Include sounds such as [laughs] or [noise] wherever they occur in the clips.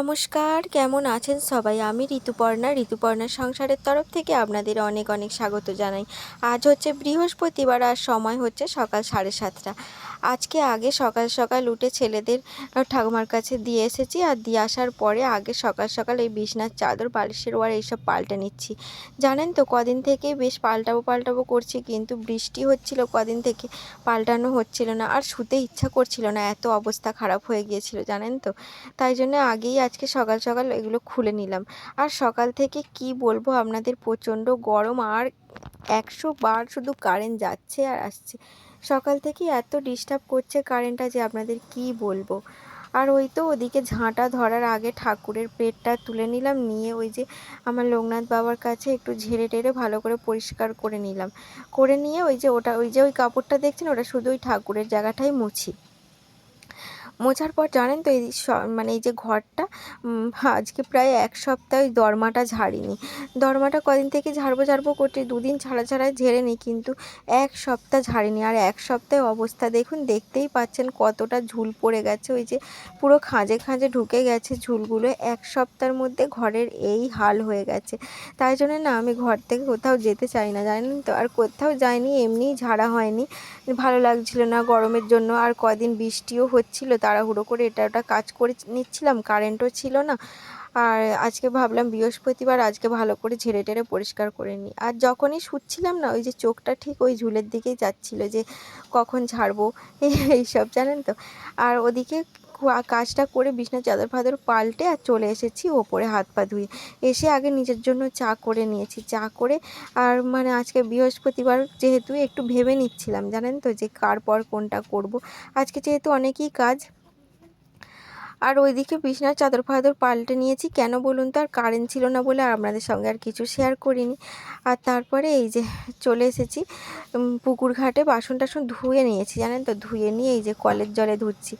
নমস্কার, কেমন আছেন সবাই? আমি ঋতুপর্ণা, ঋতুপর্ণার সংসারের তরফ থেকে আপনাদের অনেক অনেক স্বাগত জানাই। আজ হচ্ছে বৃহস্পতিবার আর সময় হচ্ছে সকাল সাড়ে সাতটা। আজকে আগে সকাল সকাল উঠে ছেলেদের ঠাকুমার কাছে দিয়ে এসেছি আর দিয়ে আসার পরে আগে সকাল সকাল এই বিছনার চাদর, বালিশের ওয়ার এইসব পাল্টে নিচ্ছি। জানেন তো কদিন থেকে বেশ পাল্টাবো পাল্টাবো করছি কিন্তু বৃষ্টি হচ্ছিল, কদিন থেকে পাল্টানো হচ্ছিল না আর শুতে ইচ্ছা করছিল না, এত অবস্থা খারাপ হয়ে গিয়েছিল জানেন তো। তাই জন্য আগেই আজকে সকাল সকাল এগুলো খুলে নিলাম। আর সকাল থেকে কি বলব আপনাদের, প্রচণ্ড গরম আর একশো বার শুধু কারেন্ট যাচ্ছে আর আসছে। সকাল থেকে এত ডিস্টার্ব করছে কারেন্টটা যে আপনাদের কি বলব? আর ওই তো ওদিকে ঝাঁটা ধরার আগে ঠাকুরের পেটটা তুলে নিলাম, নিয়ে ওই যে আমার লোকনাথ বাবার কাছে একটু ঝেড়ে টেড়ে ভালো করে পরিষ্কার করে নিলাম। করে নিয়ে ওই যে ওটা, ওই যে ওই কাপড়টা দেখছেন, ওটা শুধু ওই ঠাকুরের জায়গাটাই মুছি। মোছার পর জানেন তো এই মানে এই যে ঘরটা আজকে প্রায় এক সপ্তাহ দরমাটা ঝাড়িনি। দরমাটা কদিন থেকে ঝাড়বো ঝাড়বো করতে দুদিন ছাড়া ছাড়া ঝেড়ে নিই কিন্তু এক সপ্তাহ ঝাড়িনি। আর এক সপ্তাহে অবস্থা দেখুন, দেখতেই পাচ্ছেন কতটা ঝুল পড়ে গেছে, ওই যে পুরো খাঁজে খাঁজে ঢুকে গেছে ঝুলগুলো, এক সপ্তাহের মধ্যে ঘরের এই হাল হয়ে গেছে। তাই জন্য না আমি ঘর থেকে কোথাও যেতে চাই না, জানেন তো? আর কোথাও যাইনি, এমনিই ঝাড়া হয়নি। ভালো লাগছিল না গরমের জন্য, আর কদিন বৃষ্টিও হচ্ছিল তাড়াহুড়ো করে এটা ওটা কাজ করে নিচ্ছিলাম কারেন্টও ছিল না। আর আজকে ভাবলাম বৃহস্পতিবার, আজকে ভালো করে ঝেড়ে টেড়ে পরিষ্কার করে নিই। আর যখনই শুচ্ছিলাম না, ওই যে চোখটা ঠিক ওই ঝুলের দিকেই যাচ্ছিল যে কখন ঝাড়বো [laughs] এইসব জানেন তো। আর ওদিকে কাজটা করে বিছনার চাদর ফাদর পাল্টে আর চলে এসেছি ওপরে হাত পা ধুয়ে। এসে আগে নিজের জন্য চা করে নিয়েছি। চা করে আর মানে আজকে বৃহস্পতিবার যেহেতু একটু ভেবে নিচ্ছিলাম, জানেন তো যে কার পর কোনটা করব। আজকে যেহেতু অনেকই কাজ আর ওইদিকে বিছনার চাদর ফাদর পাল্টে নিয়েছি। কেন বলুন তো? আর কারেন্ট ছিল না বলে আর আপনাদের সঙ্গে আর কিছু শেয়ার করিনি। আর তারপরে এই যে চলে এসেছি পুকুর ঘাটে বাসন টাসন ধুয়ে নিয়েছি, জানেন তো? ধুয়ে নিয়ে এই যে কলের জলে ধুচ্ছি।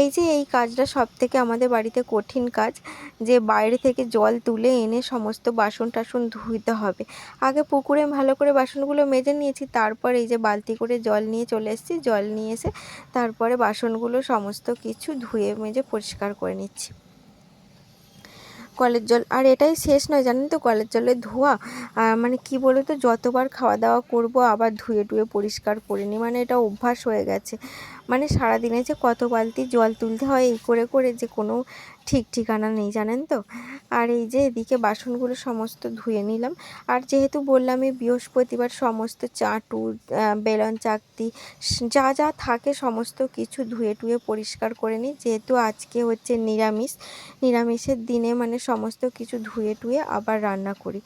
এই যে এই কাজটা সব থেকে আমাদের বাড়িতে কঠিন কাজ, যে বাইরে থেকে জল তুলে এনে সমস্ত বাসন টাসন ধুইতে হবে। আগে পুকুরে ভালো করে বাসনগুলো মেজে নিয়েছি, তারপর এই যে বালতি করে জল নিয়ে চলে এসেছি। জল নিয়ে এসে তারপরে বাসনগুলো সমস্ত কিছু ধুয়ে মেজে পরিষ্কার করে নিচ্ছি। কলের জল, আর এটাই শেষ নয়, জানেন তো কলের জলের ধোয়া মানে কি বলে তো, যতবার খাওয়া দাওয়া করব, আবার ধুয়ে টুয়ে পরিষ্কার করে নিই মানে এটা অভ্যাস হয়ে গেছে। মানে সারাদিনে যে কত বালতি জল তুলতে হয়, এই করে করে যে কোনো ঠিক ঠিকানা নেই, জানেন তো? আর এই যে এদিকে বাসনগুলো সমস্ত ধুয়ে নিলাম। আর যেহেতু বললাম এই বৃহস্পতিবার সমস্ত চাটু বেলন, চাকতি, যা যা থাকে সমস্ত কিছু ধুয়ে টুয়ে পরিষ্কার করে নিই। যেহেতু আজকে হচ্ছে নিরামিষ, নিরামিষের দিনে মানে সমস্ত কিছু ধুয়ে টুয়ে আবার রান্না করি।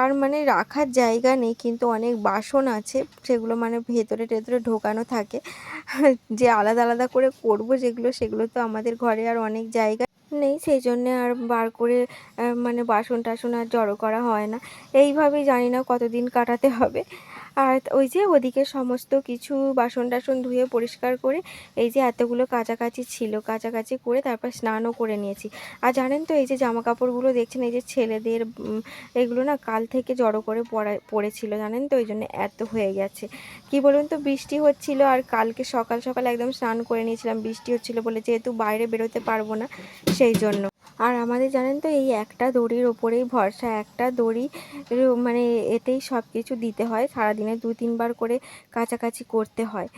আর মানে রাখার জায়গা নেই, কিন্তু অনেক বাসন আছে, সেগুলো মানে ভেতরে টেতরে ঢোকানো থাকে। যে আলাদা আলাদা করে করব যেগুলো, সেগুলো তো আমাদের ঘরে আর অনেক জায়গা নেই। সেই জন্যে আর বার করে মানে বাসন টাসন আর জড়ো করা হয় না। এইভাবেই জানি না কতদিন কাটাতে হবে। আর ওই যে ওদিকে সমস্ত কিছু বাসন টাসন ধুয়ে পরিষ্কার করে এই যে এতগুলো কাচাকাচি ছিল, কাচাকাচি করে তারপর স্নানও করে নিয়েছি। আর জানেন তো এই যে জামা কাপড়গুলো দেখছেন, এই যে ছেলেদের এগুলো না কাল থেকে জড়ো করে পড়া, পড়েছিল, জানেন তো? ওই জন্য এত হয়ে গেছে। কি বলুন তো, বৃষ্টি হচ্ছিল আর কালকে সকাল সকাল একদম স্নান করে নিয়েছিলাম। বৃষ্টি হচ্ছিল বলে যেহেতু বাইরে বেরোতে পারব না, সেই জন্য। আর আমাদের জানেন তো এই একটা দড়ির ওপরেই ভরসা, একটা দড়ি মানে এতেই সব কিছু দিতে হয়, সারাদিনে দু তিনবার করে কাছাকাছি করতে হয়।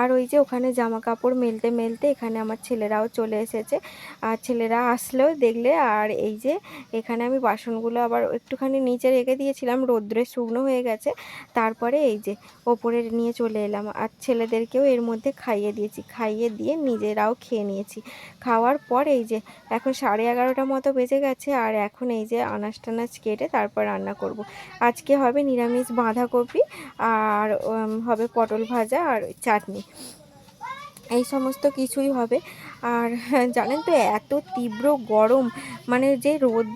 আর ওই যে ওখানে জামা কাপড় মেলতে মেলতে এখানে আমার ছেলেরাও চলে এসেছে। আর ছেলেরা আসলেও দেখলে, আর এই যে এখানে আমি বাসনগুলো আবার একটুখানি নিচে রেখে দিয়েছিলাম, রোদ্রে শুকনো হয়ে গেছে। তারপরে এই যে ওপরে নিয়ে চলে এলাম। আর ছেলেদেরকেও এর মধ্যে খাইয়ে দিয়েছি, খাইয়ে দিয়ে নিজেরাও খেয়ে নিয়েছি। খাওয়ার পর এই যে এখন সাড়ে এগারো এগারোটা মতো বেজে গেছে আর এখন এই যে আনাজ টানাজ কেটে তারপর রান্না করব। আজকে হবে নিরামিষ বাঁধাকপি আর হবে পটল ভাজা আর চাটনি এই সমস্ত কিছুই হবে আর জানেন তো এত তীব্র গরম মানে যে রোদ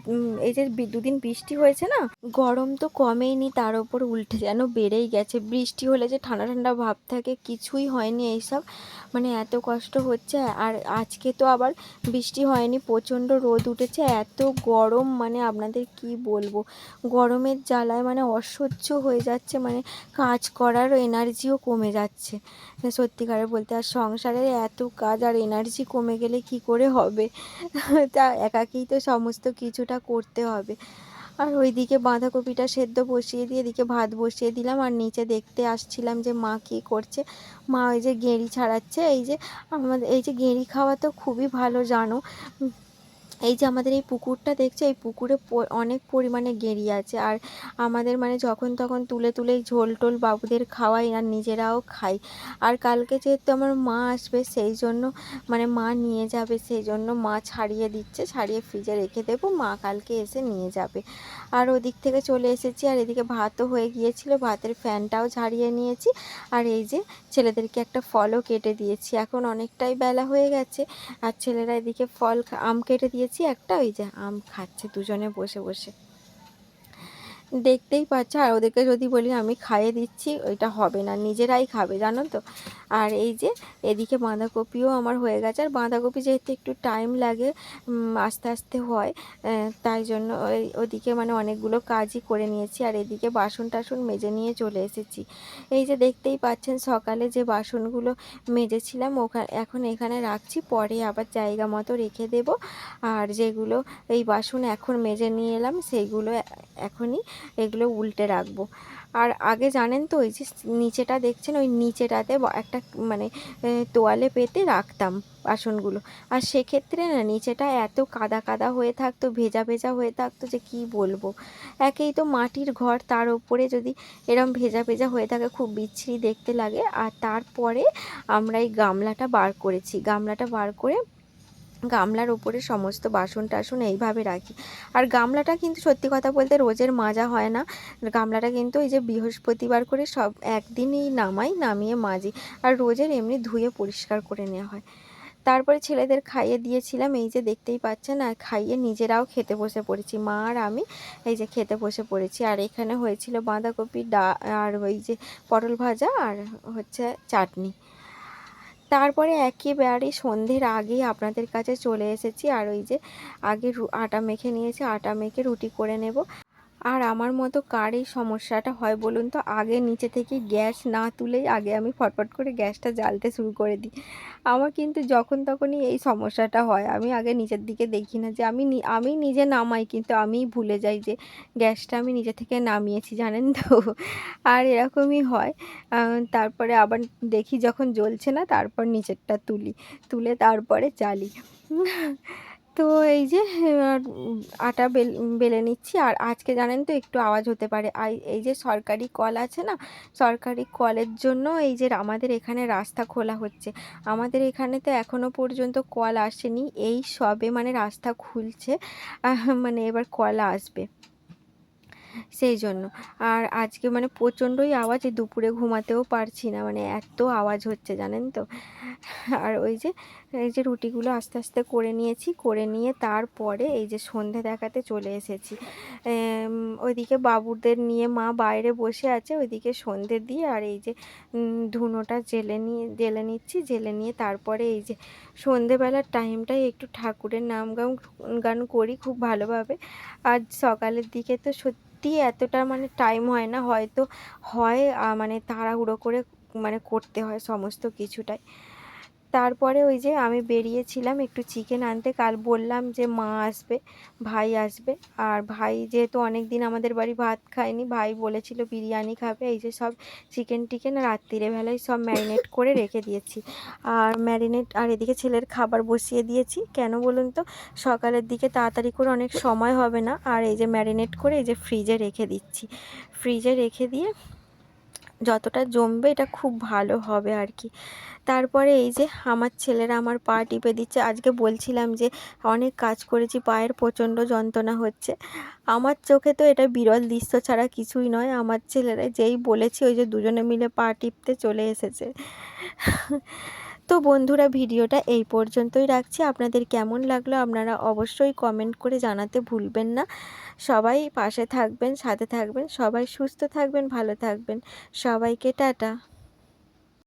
এই যে দুদিন বৃষ্টি হয়েছে না, গরম তো কমেইনি, তার ওপর উল্টে যেন বেড়েই গেছে। বৃষ্টি হলে যে ঠান্ডা ঠান্ডা ভাব থাকে, কিছুই হয়নি এইসব মানে এত কষ্ট হচ্ছে। আর আজকে তো আবার বৃষ্টি হয়নি, প্রচণ্ড রোদ উঠেছে, এত গরম মানে আপনাদের কি বলব? গরমের জ্বালায় মানে অসহ্য হয়ে যাচ্ছে মানে কাজ করার এনার্জিও কমে যাচ্ছে। সত্যিকারে বলতে আর সংসারে এত কাজ আর এনার্জি কমে গেলে কি করে হবে? তা একাকেই তো সমস্ত কিছুটা করতে হবে। আর ওইদিকে বাঁধাকপিটা সেদ্ধ বসিয়ে দিয়ে এদিকে ভাত বসিয়ে দিলাম। আর নিচে দেখতে আসছিলাম যে মা কী করছে। মা ওই যে গেঁড়ি ছাড়াচ্ছে। এই যে আমাদের, এই যে গেঁড়ি খাওয়া তো খুবই ভালো, জানো? এই যে আমাদের এই পুকুরটা দেখছ, এই পুকুরে অনেক পরিমাণে গেঁড়ি আছে। আর আমাদের মানে যখন তখন তুলে তুলে ঝোল টোল বাবুদের খাওয়াই আর নিজেরাও খাই। আর কালকে যেহেতু আমার মা আসবে, সেই জন্য মানে মা নিয়ে যাবে, সেই জন্য মা ছাড়িয়ে দিচ্ছে, ছাড়িয়ে ফ্রিজে রেখে দেবো, মা কালকে এসে নিয়ে যাবে। আর ওদিক থেকে চলে এসেছি, আর এদিকে ভাতও হয়ে গিয়েছিল, ভাতের ফ্যানটাও ঝাড়িয়ে নিয়েছি। আর এই যে ছেলেদেরকে একটা ফলও কেটে দিয়েছি। এখন অনেকটাই বেলা হয়ে গেছে, আর ছেলেরা এদিকে ফল আম কেটে দিয়েছে। একটা ওই যে আম খাচ্ছে দুজনে বসে বসে। দেখতেই পাচ্ছ। আর ওদেরকে যদি বলি, আমি খাইয়ে দিচ্ছি, ওইটা হবে না, নিজেরাই খাবে, জানো তো? আর এই যে, এদিকে বাঁধাকপিও আমার হয়ে গেছে। আর বাঁধাকপি যেহেতু একটু টাইম লাগে আস্তে আস্তে হয় তাই জন্য ওই, ওদিকে মানে অনেকগুলো কাজই করে নিয়েছি। আর এদিকে বাসন টাসন মেজে নিয়ে চলে এসেছি। এই যে, দেখতেই পাচ্ছেন, সকালে যে বাসনগুলো মেজেছিলাম ওখানে এখন এখানে রাখছি। পরে আবার জায়গা মতো রেখে দেব। আর যেগুলো এই বাসন এখন মেজে নিয়ে এলাম, সেইগুলো এখনই এগুলো উল্টে রাখব। আর আগে জানেন তো, ওই যে নিচেটা দেখছেন, ওই নিচেটাতে একটা মানে তোয়ালে পেতে রাখতাম বাসনগুলো। আর সেক্ষেত্রে না, নিচেটা এত কাদা কাদা হয়ে থাকতো, ভেজা ভেজা হয়ে থাকতো যে কি বলব? একেই তো মাটির ঘর, তার ওপরে যদি এরম ভেজা ভেজা হয়ে থাকে, খুব বিচ্ছিরি দেখতে লাগে। আর তারপরে আমরা এই গামলাটা বার করেছি। গামলাটা বার করে গামলার ওপরে সমস্ত বাসন টাসন এইভাবে রাখি। আর গামলাটা কিন্তু সত্যি কথা বলতে রোজের মাজা হয় না। গামলাটা কিন্তু এই যে বৃহস্পতিবার করে সব একদিনই নামাই, নামিয়ে মাজি। আর রোজের এমনি ধুয়ে পরিষ্কার করে নেওয়া হয়। তারপরে ছেলেদের খাইয়ে দিয়েছিলাম, এই যে দেখতেই পাচ্ছেন, আর খাইয়ে নিজেরাও খেতে বসে পড়েছি। মা আর আমি এই যে খেতে বসে পড়েছি। আর এখানে হয়েছিল বাঁধাকপি, ডা, আর ওই যে পটল ভাজা, আর হচ্ছে চাটনি। তারপরে একেবারে সন্ধ্যের আগেই আপনাদের কাছে চলে এসেছি। আর ওই যে আগে আটা মেখে নিয়েছি, আটা মেখে রুটি করে নেব। আর আমার মতো কার এই সমস্যাটা হয় বলুন তো? আগে নিচে থেকে গ্যাস না তুলেই আগে আমি ফটফট করে গ্যাসটা জ্বালতে শুরু করে দিই। আমার কিন্তু যখন তখনই এই সমস্যাটা হয়। আমি আগে নিচের দিকে দেখি না যে আমি আমি নিজে নামাই কিন্তু আমিই ভুলে যাই যে গ্যাসটা আমি নিজে থেকে নামিয়েছি, জানেন তো? আর এরকমই হয়। তারপরে আবার দেখি যখন জ্বলছে না, তারপর নিচেরটা তুলি। তুলে তারপরে চালি তো এই যে আটা বেল নিচ্ছি। আর আজকে জানেন তো একটু আওয়াজ হতে পারে। এই যে সরকারি কল আছে না, সরকারি কলের জন্য এই যে আমাদের এখানে রাস্তা খোলা হচ্ছে। আমাদের এখানে তো এখনও পর্যন্ত কল আসেনি। এই সবে মানে রাস্তা খুলছে। মানে এবার কল আসবে। সেই জন্য। আর আজকে মানে প্রচণ্ডই আওয়াজ দুপুরে ঘুমাতেও পারছি না মানে এত আওয়াজ হচ্ছে, জানেন তো? আর ওই যে, এই যে রুটিগুলো আস্তে আস্তে করে নিয়েছি, করে নিয়ে তারপরে এই যে সন্ধে দেখাতে চলে এসেছি। ওইদিকে বাবুদের নিয়ে মা বাইরে বসে আছে, ওইদিকে সন্ধে দিয়ে আর এই যে ধুনোটা জেলে নিয়ে, জেলে নিচ্ছি, জেলে নিয়ে তারপরে এই যে সন্ধেবেলার টাইমটাই একটু ঠাকুরের নাম গান গান করি খুব ভালোভাবে। আর সকালের দিকে তো সত্যি এতটা মানে টাইম হয় না। হয়তো হয় মানে তাড়াহুড়ো করে মানে করতে হয় সমস্ত কিছুটাই। তারপরে ওই যে আমি বেরিয়েছিলাম একটু চিকেন আনতে। কাল বললাম যে মা আসবে, ভাই আসবে। আর ভাই যেহেতু অনেক দিন আমাদের বাড়ি ভাত খায়নি, ভাই বলেছিল বিরিয়ানি খাবে। এই যে সব চিকেন টিকেন রাত্রিরে বেলায় সব ম্যারিনেট করে রেখে দিয়েছি। আর ম্যারিনেট আর এদিকে ছেলের খাবার বসিয়ে দিয়েছি। কেন বলুন তো? সকালের দিকে তাড়াতাড়ি করে অনেক সময় হবে না। আর এই যে ম্যারিনেট করে এই যে ফ্রিজে রেখে দিচ্ছি। ফ্রিজে রেখে দিয়ে যতটা জমবে এটা খুব ভালো হবে আর কি তারপরে এই যে আমার ছেলেরা আমার পা টিপে দিচ্ছে। আজকে বলছিলাম যে অনেক কাজ করেছি, পায়ের প্রচণ্ড যন্ত্রণা হচ্ছে। আমার চোখে তো এটা বিরল দৃশ্য ছাড়া কিছুই নয়। আমার ছেলেরা যেই বলেছি, ওই যে দুজনে মিলে পা টিপতে চলে এসেছে। তো বন্ধুরা, ভিডিওটা এই পর্যন্তই রাখছি। আপনাদের কেমন লাগল আপনারা অবশ্যই কমেন্ট করে জানাতে ভুলবেন না। সবাই পাশে থাকবেন, সাথে থাকবেন, সবাই সুস্থ থাকবেন, ভালো থাকবেন। সবাইকে টাটা।